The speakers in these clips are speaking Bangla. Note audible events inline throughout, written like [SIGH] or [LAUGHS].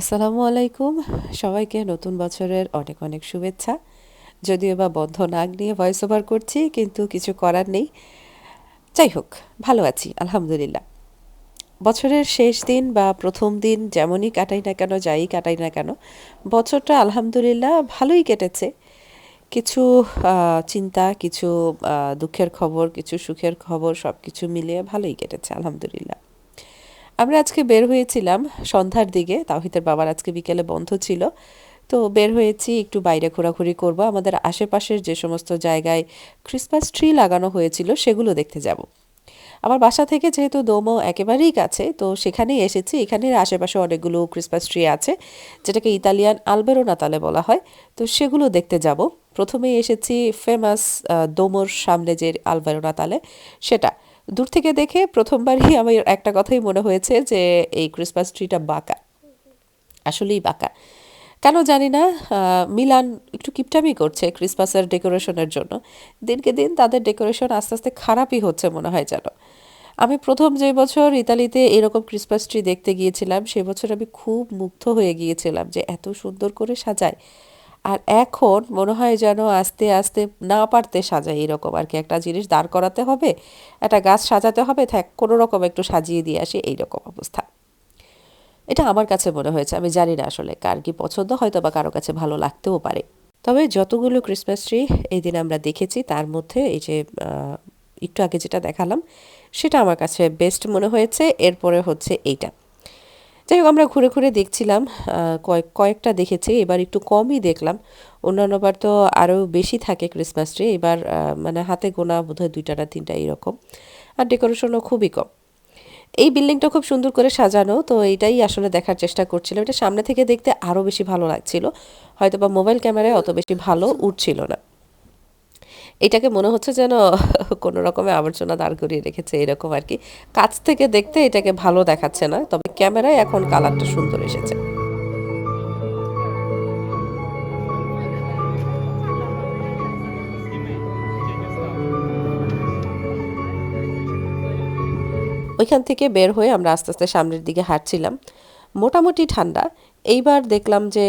আসসালামু আলাইকুম। সবাইকে নতুন বছরের অনেক অনেক শুভেচ্ছা। যদিও বা বন্ধ নাক নিয়ে ভয়েস ওভার করছি, কিন্তু কিছু করার নেই। যাই হোক, ভালো আছি, আলহামদুলিল্লাহ। বছরের শেষ দিন বা প্রথম দিন যেমনই কাটাই না কেন, যাই কাটাই না কেন, বছরটা আলহামদুলিল্লাহ ভালোই কেটেছে। কিছু চিন্তা, কিছু দুঃখের খবর, কিছু সুখের খবর সব কিছু মিলিয়ে ভালোই কেটেছে, আলহামদুলিল্লাহ। আমরা আজকে বের হয়েছিলাম সন্ধ্যার দিকে, তাওহিদের বাবার আজকে বিকেলে বন্ধ ছিল। তো বের হয়েছি, একটু বাইরে ঘোরাঘুরি করব। আমাদের আশেপাশের যে সমস্ত জায়গায় ক্রিসমাস ট্রি লাগানো হয়েছিল, সেগুলো দেখতে যাব। আমার বাসা থেকে যেহেতু দোমো একেবারেই কাছে, তো সেখানেই এসেছি। এখানের আশেপাশে অনেকগুলো ক্রিসমাস ট্রি আছে, যেটাকে ইতালিয়ান আলবেরো নাতালে বলা হয়। তো সেগুলো দেখতে যাব। প্রথমে এসেছি ফেমাস দোমোর সামনে যে আলবেরো নাতালে, সেটা। দূর থেকে দেখে প্রথমবারই [LAUGHS] আমার একটা কথাই মনে হয়েছে যে এই ক্রিসমাস ট্রিটা বাঁকা। আসলেই বাঁকা। কেন জানি না মিলান একটু কিপটামি করছে ক্রিসমাসের ডেকোরেশনের জন্য। দিনকে দিন তাদের ডেকোরেশন আস্তে আস্তে খারাপই হচ্ছে মনে হয় যেন। আমি প্রথম যে বছর ইতালিতে এরকম ক্রিসমাস ট্রি দেখতে গিয়েছিলাম, সে বছর আমি খুব মুগ্ধ হয়ে গিয়েছিলাম যে এত সুন্দর করে সাজায়। আর এখন মনে হয় যেন আস্তে আস্তে না পারতে সাজায় এরকম আর কি। একটা জিনিস দাঁড় করাতে হবে, একটা গাছ সাজাতে হবে, থাক, কোনো রকম একটু সাজিয়ে দিয়ে আসি, এইরকম অবস্থা। এটা আমার কাছে মনে হয়েছে, আমি জানি না আসলে কার কি পছন্দ হয়তো বা কারও কাছে ভালো লাগতেও পারে। তবে যতগুলো ক্রিসমাস ট্রি এই দিন আমরা দেখেছি, তার মধ্যে এই যে একটু আগে যেটা দেখালাম, সেটা আমার কাছে বেস্ট মনে হয়েছে, এরপরে হচ্ছে এইটা। যাই হোক, আমরা ঘুরে ঘুরে দেখছিলাম কয়েক, কয়েকটা দেখেছি, এবার একটু কমই দেখলাম। অন্যান্যবার তো আরও বেশি থাকে ক্রিসমাস ট্রি এবার মানে হাতে গোনা বোধহয় দুইটা না তিনটা এরকম। আর ডেকোরেশনও খুবই কম। এই বিল্ডিংটা খুব সুন্দর করে সাজানো, তো এটাই আসলে দেখার চেষ্টা করছিলাম। এটা সামনে থেকে দেখতে আরও বেশি ভালো লাগছিল। হয়তো বা মোবাইল ক্যামেরায় অত বেশি ভালো উঠছিল না। এটাকে মনে হচ্ছে যেন [LAUGHS] কোনো রকমে আবর্জনা দাঁড় করিয়ে রেখেছে, এরকম আর কি। কাছ থেকে দেখতে এটাকে ভালো দেখাচ্ছে না, তবে ক্যামেরায় এখন কালারটা সুন্দর এসেছে। ওইখান থেকে বের হয়ে আমরা আস্তে আস্তে সামনের দিকে হাঁটছিলাম। মোটামুটি ঠান্ডা। এইবার দেখলাম যে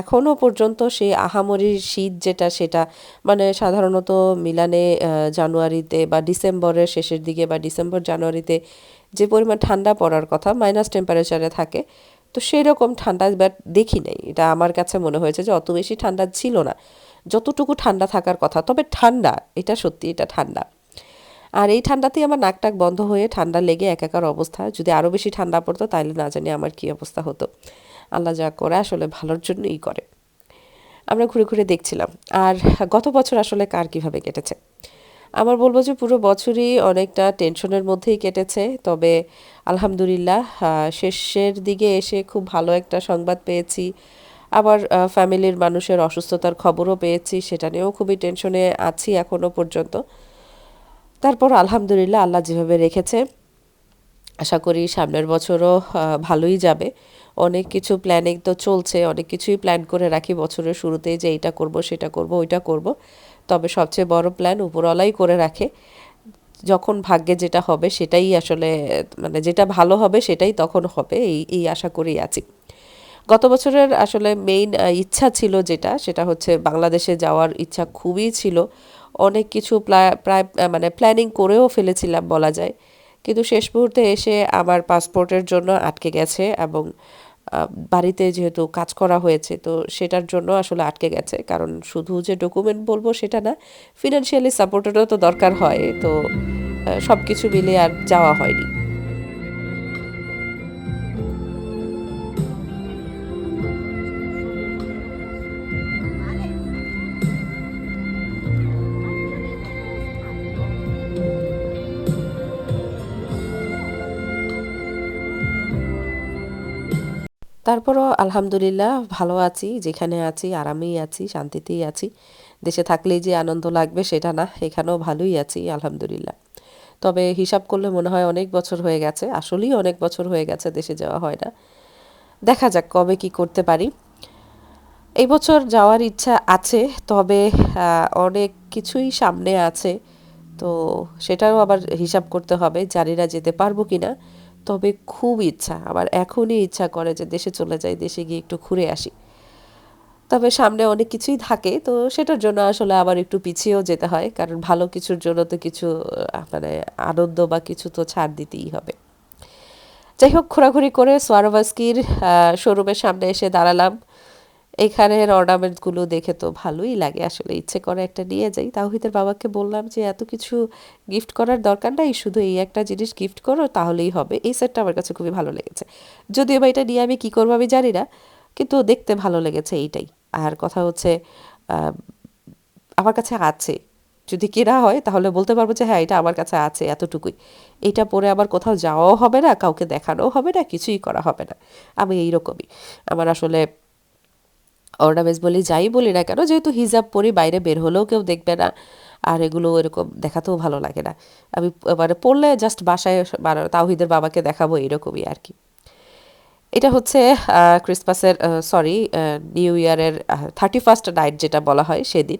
এখনও পর্যন্ত সেই আহামরির শীত যেটা, সেটা মানে সাধারণত মিলানে জানুয়ারিতে বা ডিসেম্বরের শেষের দিকে বা ডিসেম্বর, জানুয়ারিতে যে পরিমাণ ঠান্ডা পড়ার কথা মাইনাস টেম্পারেচারে থাকে। তো সেই রকম ঠান্ডা এবার দেখি নাই। এটা আমার কাছে মনে হয়েছে যে, অত বেশি ঠান্ডা ছিল না। যতটুকু ঠান্ডা থাকার কথা, তবে ঠান্ডা, এটা সত্যি এটা ঠান্ডা। আর এই ঠান্ডাতেই আমার নাক টাক বন্ধ হয়ে ঠান্ডা লেগে একাকার অবস্থা। যদি আরও বেশি ঠান্ডা পড়তো তাহলে না জানি আমার কী অবস্থা হতো। আল্লাহ যা করে, আসলে ভালোর জন্যই করে। আমরা ঘুরে ঘুরে দেখছিলাম। আর গত বছর আসলে কার কীভাবে কেটেছে? আমার বলব যে পুরো বছরই অনেকটা টেনশনের মধ্যেই কেটেছে। তবে আলহামদুলিল্লাহ শেষের দিকে এসে খুব ভালো একটা সংবাদ পেয়েছি। আবার ফ্যামিলির মানুষের অসুস্থতার খবরও পেয়েছি। সেটা নিয়েও খুবই টেনশনে আছি এখনও পর্যন্ত। তারপর আলহামদুলিল্লাহ আল্লাহ যেভাবে রেখেছে, আশা করি সামনের বছরও ভালোই যাবে। অনেক কিছু প্ল্যানিং তো চলছে, অনেক কিছুই প্ল্যান করে রাখি বছরের শুরুতেই যে এইটা করব, সেটা করব, ওইটা করব। তবে সবচেয়ে বড় প্ল্যান উপরওয়ালাই করে রাখে। যখন ভাগ্যে যেটা হবে সেটাই আসলে মানে যেটা ভালো হবে সেটাই তখন হবে, এই এই আশা করেই আছি। গত বছরের আসলে মেইন ইচ্ছা ছিল যেটা, সেটা হচ্ছে বাংলাদেশে যাওয়ার ইচ্ছা খুবই ছিল। অনেক কিছু প্রায় মানে প্ল্যানিং করেও ফেলেছিলাম বলা যায়। কিন্তু শেষ মুহূর্তে এসে আমার পাসপোর্টের জন্য আটকে গেছে এবং বাড়িতে যেহেতু কাজ করা হয়েছে, তো সেটার জন্য আসলে আটকে গেছে। কারণ শুধু যে ডকুমেন্ট বলব সেটা না ফিনান্সিয়ালি সাপোর্টেরও তো দরকার হয়। তো সব কিছু মিলে আর যাওয়া হয়নি। তারপরও আলহামদুলিল্লাহ ভালো আছি, যেখানে আছি, আরামেই আছি, শান্তিতেই আছি। দেশে থাকলেই যে আনন্দ লাগবে সেটা না, এখানেও ভালোই আছি, আলহামদুলিল্লাহ। তবে হিসাব করলে মনে হয় অনেক বছর হয়ে গেছে, আসলেই অনেক বছর হয়ে গেছে দেশে যাওয়া হয় না। দেখা যাক কবে কি করতে পারি। এই বছর যাওয়ার ইচ্ছা আছে, তবে অনেক কিছুই সামনে আছে। তো সেটাও আবার হিসাব করতে হবে, জানি না যেতে পারব কি না তবে খুব ইচ্ছা, আবার এখনই ইচ্ছা করে যে দেশে চলে যাই, দেশে গিয়ে একটু ঘুরে আসি। তবে সামনে অনেক কিছুই থাকে, তো সেটার জন্য আসলে আবার একটু পিছিয়েও যেতে হয়, কারণ ভালো কিছুর জন্য তো কিছু মানে আনন্দ বা কিছু তো ছাড় দিতেই হবে। যাই হোক, ঘোরাঘুরি করে সোয়ারোভাস্কির শোরুমের সামনে এসে দাঁড়ালাম। এখানের অর্নামেন্টগুলো দেখে তো ভালোই লাগে। আসলে ইচ্ছে করে একটা নিয়ে যাই। তাওহিদের বাবাকে বললাম যে, এত কিছু গিফট করার দরকার নাই, শুধু এই একটা জিনিস গিফট করো, তাহলেই হবে। এই সেটটা আমার কাছে খুবই ভালো লেগেছে। যদিও বা এটা নিয়ে আমি কী করব আমি জানি না, কিন্তু দেখতে ভালো লেগেছে এইটাই। আর কথা হচ্ছে আমার কাছে আছে। যদি কেনা হয়, তাহলে বলতে পারব যে হ্যাঁ এটা আমার কাছে আছে এতটুকুই। এটা পরে আবার কোথাও যাওয়াও হবে না, কাউকে দেখানোও হবে না, কিছুই করা হবে না। আমি এইরকমই। আমার আসলে অর্নামেন্টস বলি, যাই বলি না কেন, যেহেতু হিজাব পরি, বাইরে বের হলেও কেউ দেখবে না। আর এগুলো এরকম দেখাতেও ভালো লাগে না। আমি মানে পড়লে জাস্ট বাসায় বানা- তাওহিদের বাবাকে দেখাবো এরকমই আর কি। এটা হচ্ছে ক্রিসমাসের সরি নিউ ইয়ারের থার্টি ফার্স্ট নাইট যেটা বলা হয় সেদিন।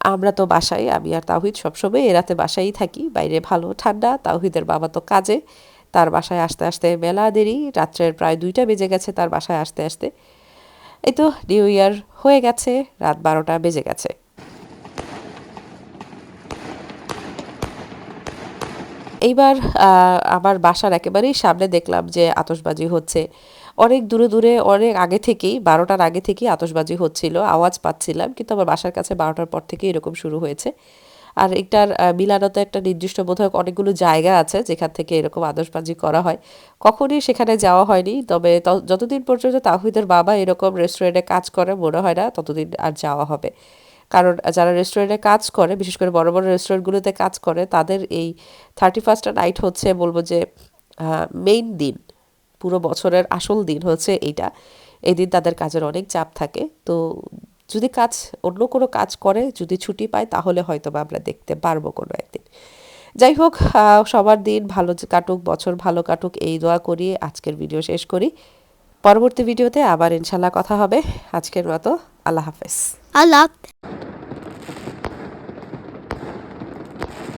আমরা তো বাসায়, আমি আর তাওহিদ সবসময় এ রাতে বাসায়ই থাকি। বাইরে ভালো, ঠান্ডা, তাওহিদের বাবা তো কাজে। তার বাসায় আসতে আসতে মেলা দেরি, রাত্রের প্রায় দুইটা বেজে গেছে তার বাসায় আসতে আসতে। এই তো নিউ ইয়ার হয়ে গেছে, রাত বারোটা বেজে গেছে। এইবার আমার বাসার একেবারেই সামনে দেখলাম যে আতশবাজি হচ্ছে। অনেক দূরে দূরে, অনেক আগে থেকেই, বারোটার আগে থেকেই আতশবাজি হচ্ছিল, আওয়াজ পাচ্ছিলাম, কিন্তু আমার বাসার কাছে বারোটার পর থেকেই এরকম শুরু হয়েছে। আর এটার মিলানোতে একটা নির্দিষ্ট বোধহয় অনেকগুলো জায়গা আছে যেখান থেকে এরকম আতশবাজি করা হয়। কখনই সেখানে যাওয়া হয়নি, তবে যতদিন পর্যন্ত তাহিদের বাবা এরকম রেস্টুরেন্টে কাজ করে মনে হয় না, ততদিন আর যাওয়া হবে। কারণ যারা রেস্টুরেন্টে কাজ করে, বিশেষ করে বড় বড় রেস্টুরেন্টগুলোতে কাজ করে, তাদের এই থার্টি ফার্স্ট নাইট হচ্ছে বলব যে মেইন দিন। পুরো বছরের আসল দিন হচ্ছে এইটা। এই দিন তাদের কাজের অনেক চাপ থাকে। তো যদি কাজ, অন্য কোনো কাজ করে, যদি ছুটি পায়, তাহলে হয়তো আমরা দেখতে পারব কোনো একদিন। যাই হোক সবার দিন ভালো কাটুক, বছর ভালো কাটুক, এই দোয়া করি, আজকের ভিডিও শেষ করি। পরবর্তী ভিডিওতে আবার ইনশাল্লাহ কথা হবে। আজকের মতো আল্লাহ হাফেজ। love